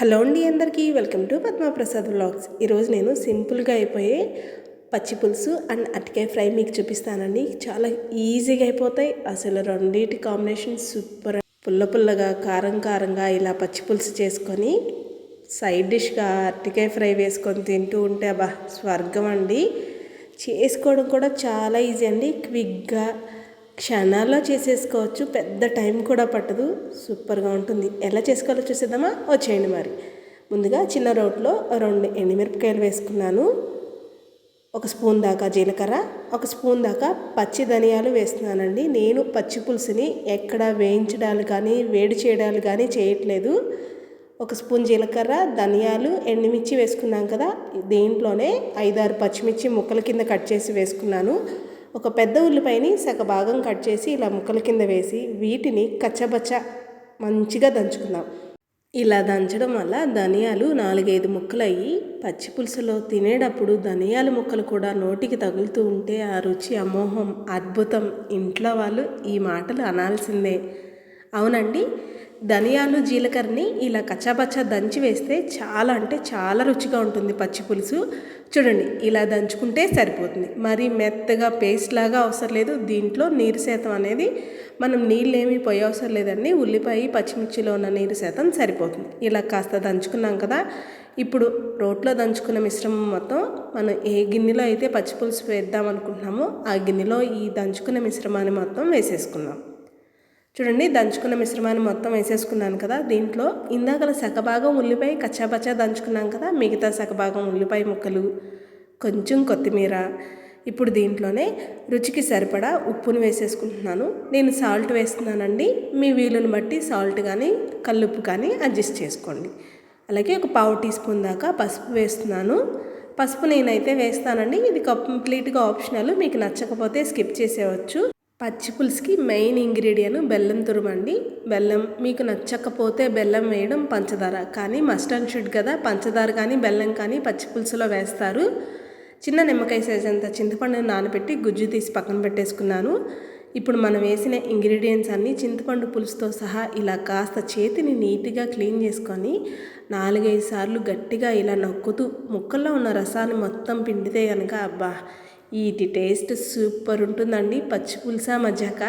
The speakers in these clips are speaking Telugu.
హలో అండి అందరికీ వెల్కమ్ టు పద్మప్రసాద్ వ్లాగ్స్. ఈరోజు నేను సింపుల్గా అయిపోయే పచ్చి పులుసు అండ్ అటికాయ ఫ్రై మీకు చూపిస్తానండి. చాలా ఈజీగా అయిపోతాయి. అసలు రెండింటి కాంబినేషన్ సూపర్. పుల్ల పుల్లగా కారం కారంగా ఇలా పచ్చి పులుసు చేసుకొని సైడ్ డిష్గా అరటికాయ ఫ్రై వేసుకొని తింటూ ఉంటే అబ్బా స్వర్గం అండి. చేసుకోవడం కూడా చాలా ఈజీ అండి. క్విక్గా క్షణాల్లో చేసేసుకోవచ్చు పెద్ద టైం కూడా పట్టదు. సూపర్గా ఉంటుంది. ఎలా చేసుకోవాలో చూసేద్దామా? వచ్చేయండి మరి. ముందుగా చిన్న రోట్లో రెండు ఎండుమిరపకాయలు వేసుకున్నాను. ఒక స్పూన్ దాకా జీలకర్ర ఒక స్పూన్ దాకా పచ్చి ధనియాలు వేస్తున్నానండి. నేను పచ్చి పులుసుని ఎక్కడ వేయించడాలు కానీ వేడి చేయడాలు కానీ చేయట్లేదు. ఒక స్పూన్ జీలకర్ర ధనియాలు ఎండుమిర్చి వేసుకున్నాం కదా. దీంట్లోనే ఐదారు పచ్చిమిర్చి ముక్కల కింద కట్ చేసి వేసుకున్నాను. ఒక పెద్ద ఉల్లిపాయని సగ భాగం కట్ చేసి ఇలా ముక్కల కింద వేసి వీటిని కచ్చబచ్చ మంచిగా దంచుకుందాం. ఇలా దంచడం వల్ల ధనియాలు నాలుగైదు ముక్కలు అయ్యి పచ్చి పులుసులో తినేటప్పుడు ధనియాల ముక్కలు కూడా నోటికి తగులుతూ ఉంటే ఆ రుచి అమోహం అద్భుతం. ఇంట్లో వాళ్ళు ఈ మాటలు అనాల్సిందే. అవునండి? ధనియాలు జీలకర్రని ఇలా కచ్చాపచ్చా దంచి వేస్తే చాలా అంటే చాలా రుచిగా ఉంటుంది పచ్చి పులుసు. చూడండి ఇలా దంచుకుంటే సరిపోతుంది. మరి మెత్తగా పేస్ట్ లాగా అవసరం లేదు. దీంట్లో నీరు శాతం అనేది మనం నీళ్ళు ఏమీ పోయే అవసరం లేదండి. ఉల్లిపాయ పచ్చిమిర్చిలో ఉన్న నీరు శాతం సరిపోతుంది. ఇలా కాస్త దంచుకున్నాం కదా ఇప్పుడు రోట్లో దంచుకున్న మిశ్రమం మొత్తం మనం ఏ గిన్నెలో అయితే పచ్చి పులుసు వేద్దాం అనుకుంటున్నామో ఆ గిన్నెలో ఈ దంచుకున్న మిశ్రమాన్ని మొత్తం వేసేసుకుందాం. చూడండి దంచుకున్న మిశ్రమాన్ని మొత్తం వేసేసుకున్నాను కదా దీంట్లో ఇందాకల సగభాగం ఉల్లిపాయ కచ్చాపచ్చా దంచుకున్నాం కదా మిగతా సగభాగం ఉల్లిపాయ ముక్కలు కొంచెం కొత్తిమీర. ఇప్పుడు దీంట్లోనే రుచికి సరిపడా ఉప్పును వేసేసుకుంటున్నాను. నేను సాల్ట్ వేస్తున్నానండి. మీ వీలుని బట్టి సాల్ట్ కానీ కల్లుప్పు కానీ అడ్జస్ట్ చేసుకోండి. అలాగే ఒక పావు టీ స్పూన్ దాకా పసుపు వేస్తున్నాను. పసుపు నేనైతే వేస్తానండి. ఇది కంప్లీట్గా ఆప్షనల్. మీకు నచ్చకపోతే స్కిప్ చేసేవచ్చు పచ్చి పులుసుకి మెయిన్ ఇంగ్రీడియంట్ బెల్లం తురుమండి. బెల్లం మీకు నచ్చకపోతే బెల్లం వేయడం పంచదార. కానీ మస్ట్ అండ్ షుడ్ కదా పంచదార కానీ బెల్లం కానీ పచ్చి పులుసులో వేస్తారు. చిన్న నిమ్మకాయ సైజ్ అంత చింతపండుని నానబెట్టి గుజ్జు తీసి పక్కన పెట్టేసుకున్నాను. ఇప్పుడు మనం వేసిన ఇంగ్రీడియంట్స్ అన్నీ చింతపండు పులుసుతో సహా ఇలా కాస్త చేతిని నీట్గా క్లీన్ చేసుకొని నాలుగైదు సార్లు గట్టిగా ఇలా నొక్కుతూ ముక్కల్లో ఉన్న రసాన్ని మొత్తం పిండితే కనుక అబ్బా వీటి టేస్ట్ సూపర్ ఉంటుందండి. పచ్చి పులుస మజ్జాక?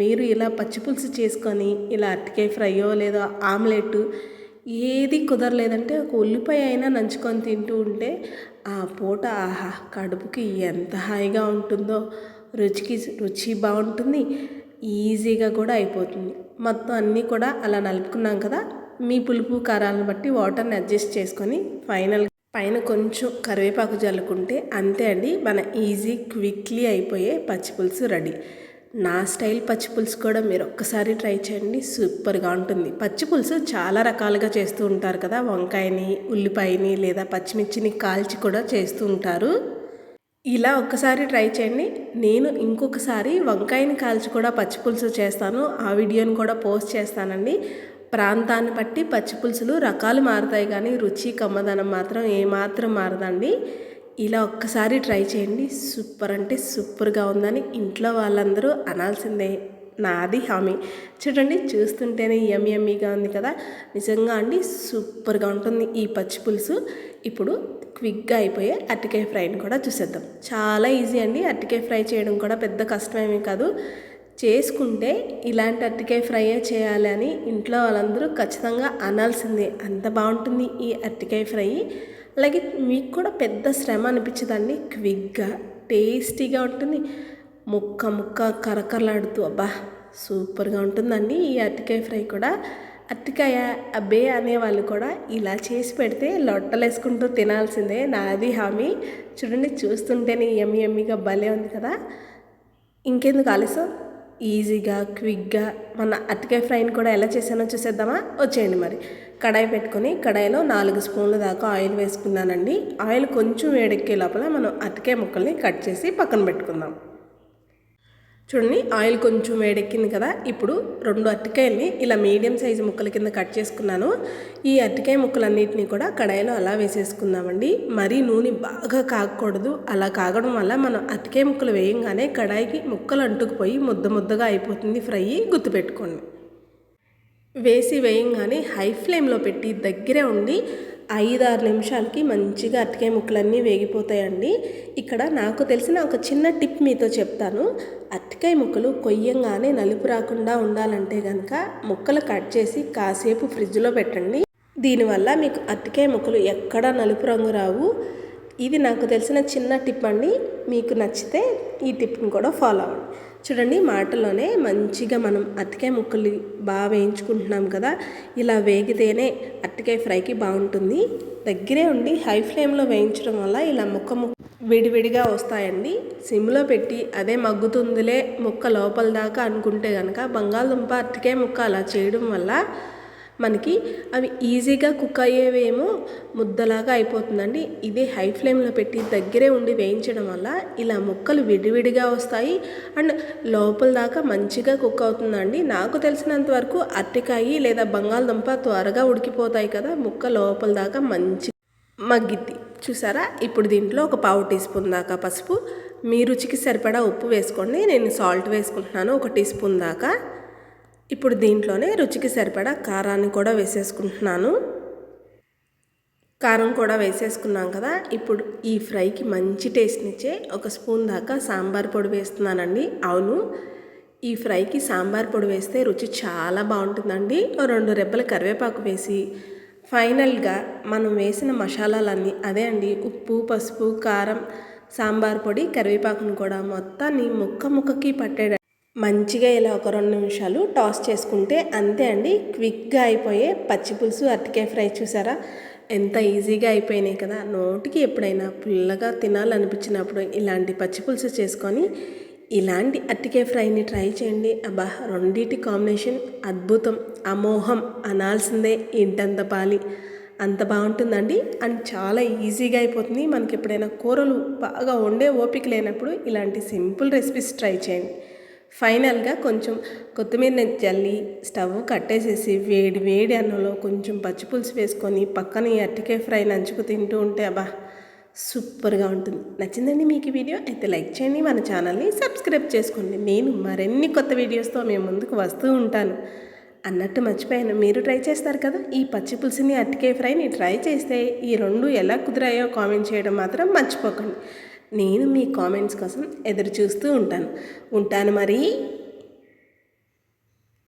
మీరు ఇలా పచ్చి పులుసు చేసుకొని ఇలా అరటికాయ ఫ్రైయో లేదా ఆమ్లెట్ ఏది కుదరలేదంటే ఒక ఉల్లిపాయ అయినా నంచుకొని తింటూ ఉంటే ఆ పూట ఆహా కడుపుకి ఎంత హాయిగా ఉంటుందో రుచికి రుచి బాగుంటుంది ఈజీగా కూడా అయిపోతుంది. మొత్తం అన్నీ కూడా అలా నలుపుకున్నాం కదా మీ పులుపు కారాలను బట్టి వాటర్ని అడ్జస్ట్ చేసుకొని ఫైనల్ పైన కొంచెం కరివేపాకు చల్లుకుంటే అంతే అండి. మన ఈజీ క్విక్లీ అయిపోయే పచ్చి పులుసు రెడీ. నా స్టైల్ పచ్చి పులుసు కూడా మీరు ఒక్కసారి ట్రై చేయండి. సూపర్గా ఉంటుంది. పచ్చి పులుసు చాలా రకాలుగా చేస్తూ ఉంటారు కదా. వంకాయని ఉల్లిపాయని లేదా పచ్చిమిర్చిని కాల్చి కూడా చేస్తూ ఉంటారు. ఇలా ఒక్కసారి ట్రై చేయండి. నేను ఇంకొకసారి వంకాయని కాల్చి కూడా పచ్చి పులుసు చేస్తాను. ఆ వీడియోని కూడా పోస్ట్ చేస్తానండి. ప్రాంతాన్ని బట్టి పచ్చి పులుసులు రకాలు మారుతాయి కానీ రుచి కమ్మదనం మాత్రం ఏమాత్రం మారదండి. ఇలా ఒక్కసారి ట్రై చేయండి. సూపర్ అంటే సూపర్గా ఉందని ఇంట్లో వాళ్ళందరూ అనాల్సిందే. నాది హామీ. చూడండి చూస్తుంటేనే ఎమ్ ఎమ్మీగా ఉంది కదా. నిజంగా అండి సూపర్గా ఉంటుంది ఈ పచ్చి పులుసు. ఇప్పుడు క్విక్గా అయిపోయే అరటికాయ ఫ్రైని కూడా చూసేద్దాం. చాలా ఈజీ అండి. అరటికాయ ఫ్రై చేయడం కూడా పెద్ద కష్టమేమీ కాదు. చేసుకుంటే ఇలాంటి అరటికాయ ఫ్రైయే చేయాలి అని ఇంట్లో వాళ్ళందరూ ఖచ్చితంగా అనాల్సిందే. అంత బాగుంటుంది ఈ అరటికాయ ఫ్రై. అలాగే మీకు కూడా పెద్ద శ్రమ అనిపించదండి. క్విక్గా టేస్టీగా ఉంటుంది. ముక్క ముక్క కరకరలాడుతూ అబ్బా సూపర్గా ఉంటుందండి ఈ అరటికాయ ఫ్రై కూడా. అరటికాయ అబ్బే అనే వాళ్ళు కూడా ఇలా చేసి పెడితే లొట్టలేసుకుంటూ తినాల్సిందే. నాది హామీ. చూడండి చూస్తుంటేనే ఎమ్మి ఎమ్మిగా భలే ఉంది కదా. ఇంకెందుకు ఆలస్యం? ఈజీగా క్విక్గా మన అరటికాయ ఫ్రైని కూడా ఎలా చేసానో చూసేద్దామా? వచ్చేయండి మరి. కడాయి పెట్టుకొని కడాయిలో నాలుగు స్పూన్ల దాకా ఆయిల్ వేసుకున్నానండి. ఆయిల్ కొంచెం వేడెక్కే లోపల మనం అరటికాయ ముక్కల్ని కట్ చేసి పక్కన పెట్టుకుందాం. చూడండి ఆయిల్ కొంచెం వేడెక్కింది కదా. ఇప్పుడు రెండు అరటికాయల్ని ఇలా మీడియం సైజు ముక్కల కింద కట్ చేసుకున్నాను. ఈ అరటికాయ ముక్కలన్నిటిని కూడా కడాయిలో అలా వేసేసుకుందామండి. మరీ నూనె బాగా కాగకూడదు అలా కాగడం వల్ల మనం అరటికాయ ముక్కలు వేయంగానే కడాయికి ముక్కలు అంటుకుపోయి ముద్ద ముద్దగా అయిపోతుంది ఫ్రై. గుర్తుపెట్టుకోండి. వేసి వేయంగానే హై ఫ్లేమ్లో పెట్టి దగ్గరే ఉండి ఐదు ఆరు నిమిషాలకి మంచిగా అరటికాయ ముక్కలన్నీ వేగిపోతాయండి. ఇక్కడ నాకు తెలిసిన ఒక చిన్న టిప్ మీతో చెప్తాను. అరటికాయ ముక్కలు కొయ్యంగానే నలుపు రాకుండా ఉండాలంటే కనుక ముక్కలు కట్ చేసి కాసేపు ఫ్రిడ్జ్లో పెట్టండి. దీనివల్ల మీకు అరటికాయ ముక్కలు ఎక్కడా నలుపు రంగు రావు. ఇది నాకు తెలిసిన చిన్న టిప్ అండి. మీకు నచ్చితే ఈ టిప్ని కూడా ఫాలో అవ్వండి. చూడండి మాటలోనే మంచిగా మనం అతికాయ ముక్కలు బాగా వేయించుకుంటున్నాం కదా. ఇలా వేగితేనే అరటికాయ ఫ్రైకి బాగుంటుంది. దగ్గరే ఉండి హై ఫ్లేమ్లో వేయించడం వల్ల ఇలా ముక్క ముక్క విడివిడిగా వస్తాయండి. సిమ్లో పెట్టి అదే మగ్గుతుందిలే ముక్క లోపల దాకా అనుకుంటే కనుక బంగాళదుంప అరటికాయ ముక్క అలా చేయడం వల్ల మనకి అవి ఈజీగా కుక్ అయ్యేవేమో ముద్దలాగా అయిపోతుందండి. ఇదే హై ఫ్లేమ్లో పెట్టి దగ్గరే ఉండి వేయించడం వల్ల ఇలా ముక్కలు విడివిడిగా వస్తాయి. అండ్ లోపల దాకా మంచిగా కుక్ అవుతుందండి. నాకు తెలిసినంత వరకు అరటికాయ లేదా బంగాళదుంప త్వరగా ఉడికిపోతాయి కదా ముక్క లోపల దాకా మంచి మగ్గిద్ది. చూసారా? ఇప్పుడు దీంట్లో ఒక పావు టీ స్పూన్ దాకా పసుపు. మీ రుచికి సరిపడా ఉప్పు వేసుకోండి. నేను సాల్ట్ వేసుకుంటున్నాను. ఒక టీ స్పూన్ దాకా. ఇప్పుడు దీంట్లోనే రుచికి సరిపడా కారాన్ని కూడా వేసేసుకుంటున్నాను. కారం కూడా వేసేసుకున్నాం కదా ఇప్పుడు ఈ ఫ్రైకి మంచి టేస్ట్నిచ్చే ఒక స్పూన్ దాకా సాంబార్ పొడి వేస్తున్నానండి. అవును ఈ ఫ్రైకి సాంబార్ పొడి వేస్తే రుచి చాలా బాగుంటుందండి. రెండు రెబ్బల కరివేపాకు వేసి ఫైనల్గా మనం వేసిన మసాలాలన్నీ అదే అండి ఉప్పు పసుపు కారం సాంబార్ పొడి కరివేపాకును కూడా మొత్తాన్ని ముక్క ముక్కకి పట్టేట మంచిగా ఇలా ఒక రెండు నిమిషాలు టాస్ చేసుకుంటే అంతే అండి. క్విక్గా అయిపోయే పచ్చి పులుసు అరటికాయ ఫ్రై చూసారా? ఎంత ఈజీగా అయిపోయినాయి కదా. నోటికి ఎప్పుడైనా పుల్లగా తినాలనిపించినప్పుడు ఇలాంటి పచ్చి పులుసు చేసుకొని ఇలాంటి అరటికాయ ఫ్రైని ట్రై చేయండి. అబ్బా రెండింటి కాంబినేషన్ అద్భుతం. అమోహం అనాల్సిందే ఇంటంత పాలి. అంత బాగుంటుందండి. అండ్ చాలా ఈజీగా అయిపోతుంది. మనకి ఎప్పుడైనా కూరలు బాగా వండే ఓపిక లేనప్పుడు ఇలాంటి సింపుల్ రెసిపీస్ ట్రై చేయండి. ఫైనల్గా కొంచెం కొత్తిమీర జల్లి స్టవ్ కట్టేసేసి వేడి వేడి అన్నంలో కొంచెం పచ్చిపులుసు వేసుకొని పక్కన ఈ అరటికాయ ఫ్రై నంచుకు తింటూ ఉంటే అబ్బా సూపర్గా ఉంటుంది. నచ్చిందండి మీకు ఈ వీడియో? అయితే లైక్ చేయండి మన ఛానల్ని సబ్స్క్రైబ్ చేసుకోండి. నేను మరిన్ని కొత్త వీడియోస్తో మేము ముందుకు వస్తూ ఉంటాను. అన్నట్టు మర్చిపోయాను. మీరు ట్రై చేస్తారు కదా? ఈ పచ్చి పులుసుని అరటికాయ ఫ్రైని ట్రై చేస్తే ఈ రెండు ఎలా కుదిరాయో కామెంట్ చేయడం మాత్రం మర్చిపోకండి. నేను మీ కామెంట్స్ కోసం ఎదురు చూస్తూ ఉంటాను. ఉంటాను మరి.